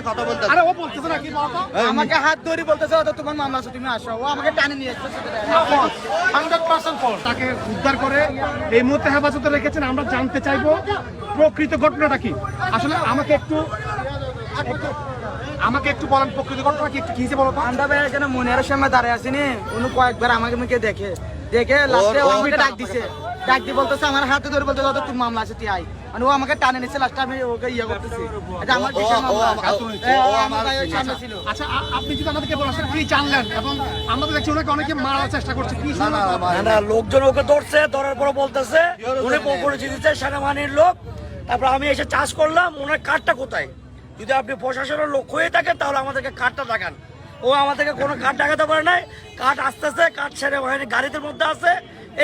কথা বলতে আরে ও বলতেছে না কি বলতো আমাকে হাত ধরে বলতেছে তো তোমার মামলা তুমি আসো। ও আমাকে টানে নিয়ে আসছে হান্ড্রেড পার্সেন্ট ফল তাকে উদ্ধার করে এই মুহূর্তে হেফাজতে রেখেছেন আমরা জানতে চাইব প্রকৃত ঘটনাটা কি। আসলে আমাকে একটু আমাকে একটু বলেন প্রকৃত ঘটনা কি একটু কি হয়েছে বলো তো? ভাই এখানে মনের সামনে দাঁড়িয়ে আসিনি উনি কয়েকবার আমাকে মুখে দেখে দেখে লাস্টে আমাকে ডাক দিছে। ডাক দিয়ে বলতেছে আমার হাতে ধরে বলতেছে "ও তোর মামলা আছে তুই আই মানে ও আমাকে টানে নিচ্ছে লাস্টে আমি ওকে ইয়ে করতেছি। এটা আমার সামনে ছিল। আচ্ছা আপনি যদি আমাদেরকে বলেন আসলে কি জানলেন? এবং আমরা তো দেখছি ওনাকে অনেকে মারার চেষ্টা করছে। কি না লোকজন ওকে ধরছে ধরার পর বলতেছে। উনি দিচ্ছে সেনাবাহিনীর লোক। তারপর আমি এসে চাষ করলাম ওনার কার্ডটা কোথায়? যদি আপনি প্রশাসনের লোক হয়ে থাকেন তাহলে আমাদেরকে কার্ডটা দেখান। ও আমাদেরকে কোনো কার্ড দেখাতে পারে নাই। কার্ড আসতেছে কার্ড সেনাবাহিনী গাড়িতে মধ্যে আছে।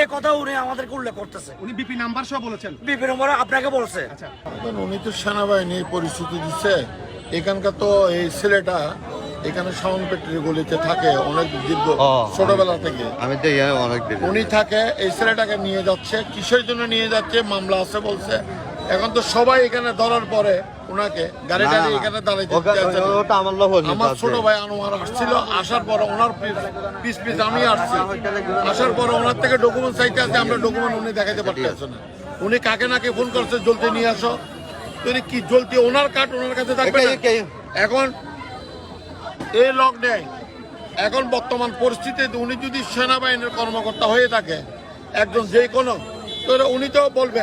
এই কথা উনি আমাদেরকে উল্লেখ করতেছে। উনি বিপি নাম্বার সহ বলেছেন। বিভিন্ন নম্বরে আপনাকে বলছে। আচ্ছা। উনি তো সেনাবাহিনীর পরিস্থিতি দিচ্ছে এখানকার তো এই ছেলেটা এখানে সাউন্ডপেটের গলিতে থাকে অনেক দীর্ঘ। ছোটবেলা থেকে। আমি তো অনেক উনি থাকে এই ছেলেটাকে নিয়ে যাচ্ছে কিসের জন্য নিয়ে যাচ্ছে মামলা আছে বলছে। এখন তো সবাই এখানে ধরার পরে ওনাকে গাড়ি না, না, টাড়ি না। এখানে দাঁড়াইতে। ওটা আমার লোক আমার ছোট ভাই আনোয়ার আসছিল আসার পরে ওনার পিস পিস আমি আসছি। আসার পরে ওনার থেকে ডকুমেন্ট চাইতে আছে আমরা ডকুমেন্ট উনি দেখাতে পারতেছে না। উনি কাকে নাকে ফোন করছে জলদি নিয়ে আসো। তো উনি কি জলদি ওনার কাঠ ওনার কাছে থাকবে এখন এই লক নেই। এখন বর্তমান পরিস্থিতিতে উনি যদি সেনাবাহিনীর কর্মকর্তা হয়ে থাকে একজন যে কোনো তো উনি তো বলবে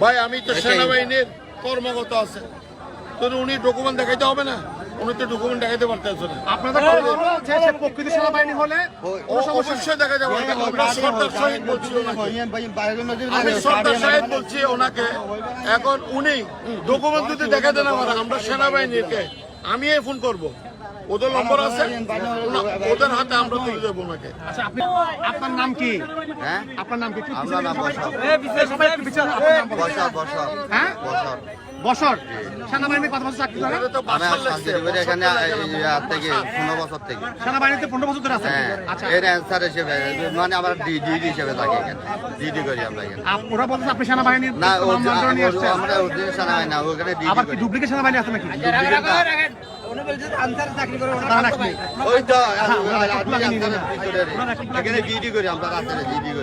ভাই আমি তো সেনাবাহিনীর কর্মকর্তা আছে। তো উনি ডকুমেন্ট দেখাইতে হবে না? উনি তো ডকুমেন্ট দেখাইতে পারতেছে না। আপনাদের কথা হলো যে সে প্রকৃত সেনাবাহিনী হলে ও- ও অবশ্যই দেখা যাবে। আমরা সর্দার সাহেব বলছি আমি সর্দার সাহেব বলছি ওনাকে। এখন উনি ডকুমেন্ট যদি দেখাতে না পারে আমরা সেনাবাহিনীকে আমি ফোন করব। ওদের নম্বর আছে? ওদের হাতে আমরা তুলে দেবো ওনাকে। আচ্ছা আপনি আপনার নাম কি? হ্যাঁ? আপনার নাম কি? আমার নাম পিছনে- বসা এ, সবাই একটু পিছনে আপনার নাম বলুন। বসা বসা হ্যাঁ? বসা বছর সেনাবাহিনীর কত বছর চাকরি করেন? আমি এখানে থেকে পনেরো বছর থেকে। সেনাবাহিনীতে পনেরো বছর ধরে আছেন হ্যাঁ আচ্ছা। এর অ্যান্সার হিসেবে মানে আমরা ডিডি হিসেবে থাকি এখানে। ডিডি করি আমরা এখানে। আপ- ওরা বলছে আপনি সেনাবাহিনীর না আমরা অরিজিনাল সানা হয় না ওখানে ডিডি আবার কি ডুপ্লিকেট সেনাবাহিনী আছে নাকি? হ্যাঁ,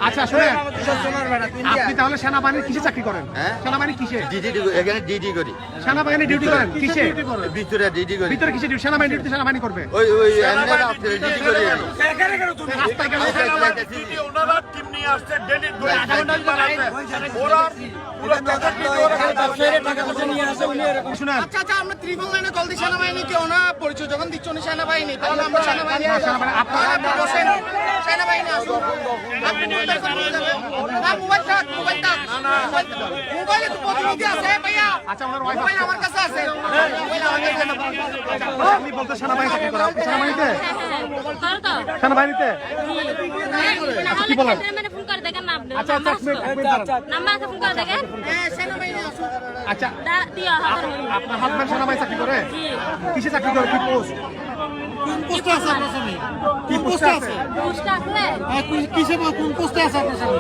আচ্ছা শুনেন। আপনি তাহলে সেনাবাহিনীর কিসে চাকরি করেন? হ্যাঁ? সেনাবাহিনী কিসে? এখানে ডিডি করি। সেনাবাহিনী ডিউটি করেন কিসে ভিতরে ডিডি করি। ভিতরে কিসে ডিউটি সেনাবাহিনী ডিউটি সেনাবাহিনী করবে? ওই ওই এমনি করি। রাস্তায় গেলে ওনারা টিম নিয়ে আসছে ডেলি দুই ঘণ্টা ওরা পুরো টাকা ওরা শুনেন আচ্ছা আচ্ছা আমরা ত্রিপল লাইনে কল দিই সেনাবাহিনীকে ওনা পরিচয় যখন দিচ্ছ উনি সেনাবাহিনী তাহলে আমরা সেনাবাহিনী সেনাবাহিনী, আসুন। মোবাইল না থাক মোবাইল থাক। মোবাইলে তো প্রতিনিধি আছে ভাইয়া। আচ্ছা ওনার ওয়াইফ মোবাইল আমার কাছে আছে। মোবাইল আমার কাছে আছে। আপনি বলতে সেনাবাহিনী চাকরি করেন আপনি সেনাবাহিনীতে? সেনাবাহিনীতে? কি বলেন? মানে আচ্ছা আচ্ছা। নাম্বার আছে ফোন করে হ্যাঁ আসুন আচ্ছা আপনার হাজব্যান্ড সেনাবাহিনী চাকরি করে কিসে চাকরি করে কি পোস্ট পোস্টে আছে আপনার স্বামী কি পোস্টে আছে পোস্ট আছে কিসে কোন পোস্টে আছে আপনার স্বামী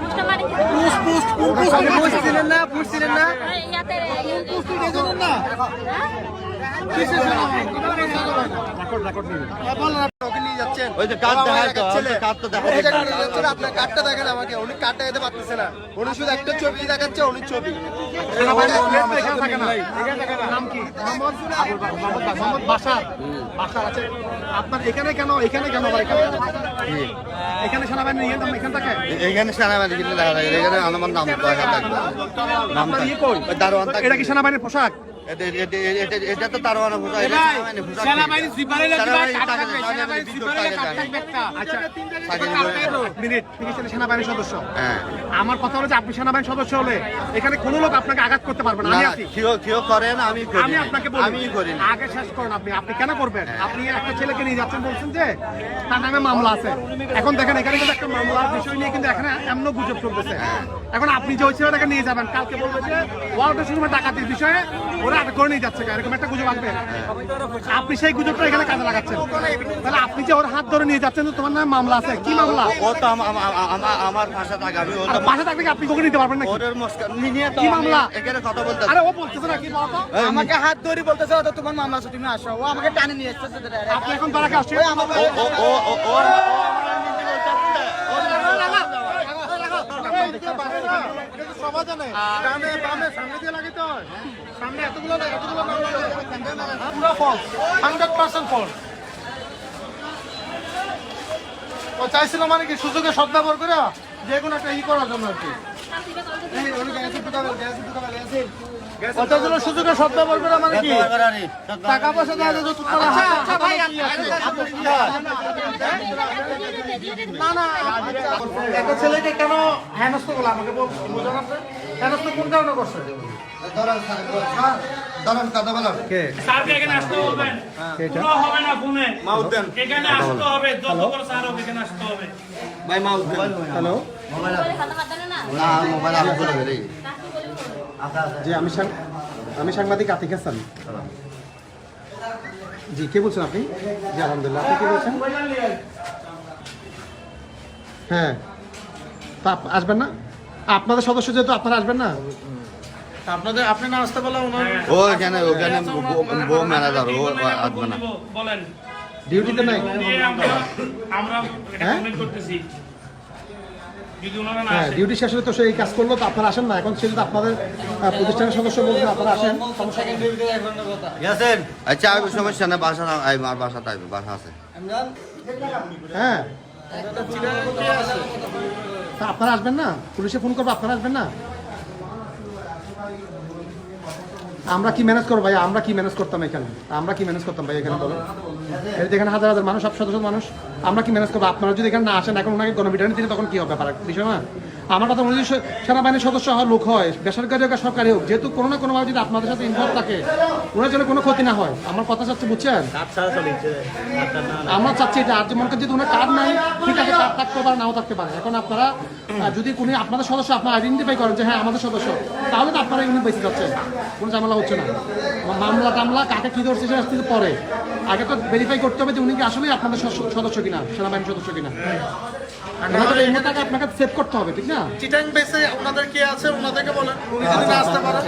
পোস্টটা মানে কি? পোস্ট পোস্ট কোন পোস্টে পোস্ট ছিলেন না পোস্ট ছিলেন না ওই ইয়াতে পোস্ট না হ্যাঁ? কিসে রেকর্ড রেকর্ড নিন ওকে নিয়ে যাচ্ছেন? ওই যে কার্ড দেখায় তো কার্ড তো দেখা এই নিয়ে যাচ্ছেন, আপনার কার্ডটা দেখেন আমাকে উনি কার্ডটা দিতে পারতেছে না। উনি শুধু একটা ছবি দেখাচ্ছে উনি ছবি। সেনাবাহিনীর প্লেট তো এখানে আপনার কেন এখানে কেন এখানে? সেনাবাহিনী নাম এখানে থাকে এখানে সেনাবাহিনী কিন্তু দেখা যায় এখানে আমার নাম দেখা থাকবে নাম ইয়ে কই? দারোয়ান এটা কি সেনাবাহিনীর পোশাক? এটা- এটা সেনাবাহিনী সেনাবাহিনী সেনাবাহিনী আচ্ছা মিনিট সদস্য? হ্যাঁ। আমার কথা হলো যে আপনি সেনাবাহিনীর সদস্য হলে এখানে কোনো লোক আপনাকে আঘাত করতে পারবে না আমি আছি। কেউ কেউ করেন আমি করি আমি আপনাকে বলি আমি করি আগে শেষ করুন আপনি আপনি কেন করবেন? আপনি একটা ছেলেকে নিয়ে যাচ্ছেন বলছেন যে তার নামে মামলা আছে। এখন দেখেন এখানে কিন্তু একটা মামলার বিষয় নিয়ে কিন্তু এখানে এমন গুজব চলতেছে। এখন আপনি যে ওই ছেলেটাকে নিয়ে যাবেন কালকে বলবে যে ওয়ার্ল্ড শুরু ডাকাতির বিষয়ে ওরা ওরা করে নিয়ে যাচ্ছে এরকম একটা গুজব আসবে। আপনি সেই গুজবটা এখানে কাজে লাগাচ্ছেন। তাহলে আপনি যে ওর হাত ধরে নিয়ে যাচ্ছেন তোমার নামে মামলা আছে। কি মামলা? ও তো আম- আম- আম- আমার আমার ভাষা থাকে আমি ওর আর পাশে থাকলে আপনি নিতে পারবেন নাকি? ওদের মস্কার নিয়ে কি মামলা? এখানে কথা বলতে আরে ও বলতেছে না কি বলতো আমাকে হাত ধরে বলতেছে ও তো তোমার মামলা আছে তুমি আসো। ও আমাকে টানে নিয়ে এসেছে আপনি এখন আসছে ও ও ও ও ও ও আমার নিজে বলতে আসছে। সামনে বামে সামনে দিয়ে লাগাইতে হয় সামনে এতগুলো না এতগুলো না পুরো ফলস হান্ড্রেড পার্সেন্ট ফলস ও চাইছিল মানে কি সুযোগে সদ্ব্যবহার করে যে কোনো একটা ই করার জন্য আর কি। ওটা জন্য সুযোগে সদ্ব্যবহার করে মানে কি? টাকা পয়সা দেওয়া যায় আচ্ছা? না না একটা ছেলেকে কেন হেনস্থ করল? আমাকে বোঝান হেনস্থ কোন কারণে করছে? দাঁড়ান কথা বলার স্যারকে এখানে আসতে হবে। পুরো হবে না ফোনে। এখানে আসতে হবে। যত বড় স্যার হোক এখানে আসতে হবে। হ্যালো? না। না মোবাইল আমি বলে গেলি জি আমি সাং- আমি সাংবাদিক আতিক হাসান। জি কে বলছেন আপনি? জি আলহামদুলিল্লাহ। আপনি কে বলছেন? হ্যাঁ। তা আসবেন না? আপনাদের সদস্য যেহেতু আপনারা আসবেন না? আপনাদের আপনি না আসতে পারলে ও এখানে ওখানে বউ ম্যানেজার ও আসবে না। বলেন। ডিউটিতে নাই? আমরা আমরা হ্যাঁ? করতেছি। হ্যাঁ ডিউটি শেষ হলে তো সেই কাজ করল তো আপনারা আসেন না। এখন আপনাদের প্রতিষ্ঠানের সদস্য বলছেন আপনারা আসেন। আচ্ছা সমস্যা না বাসা বাসাতে বাসা আছে। হ্যাঁ। আপনারা আসবেন না? পুলিশে ফোন করব, আপনারা আসবেন না? আমরা কি ম্যানেজ করব ভাই আমরা কি ম্যানেজ করতাম এখানে? আমরা কি ম্যানেজ করতাম ভাই এখানে বলো। এখানে হাজার হাজার মানুষ, সব শত মানুষ, আমরা কি ম্যানেজ করব? আপনারা যদি এখানে না আসেন, এখন ওনাকে গণবিটানি দিলে তখন কি হবে? বিষয় না? আমার কথা মনে সেনাবাহিনীর সদস্য হওয়ার লোক হয় বেসরকারি হোক সরকারি হোক যেহেতু কোনো না কোনোভাবে যদি আপনাদের সাথে ইনভলভ থাকে ওনার জন্য কোনো ক্ষতি না হয়। আমার কথা চাচ্ছে বুঝছেন? আমরা চাচ্ছি এটা আর মনে যদি ওনার কার্ড নাই ঠিক আছে কার্ড থাকতে পারে নাও থাকতে পারে। এখন আপনারা যদি কোনো আপনাদের সদস্য আপনারা আইডেন্টিফাই করেন যে হ্যাঁ আমাদের সদস্য তাহলে তো আপনারা ইউনিট বেশি যাচ্ছে কোনো ঝামেলা হচ্ছে না। মামলা টামলা কাকে কি ধরছে সেটা কিন্তু পরে। আগে তো ভেরিফাই করতে হবে যে উনি কি আসলেই আপনাদের সদস্য- সদস্য কিনা সেনাবাহিনীর সদস্য কিনা। ওনাকে এই মুহূর্তে আপনাকে সেভ করতে হবে ঠিক না? চিটাং বেসে ওনাদের কে আছে ওনাদেরকে বলেন। উনি যদি না আসতে পারেন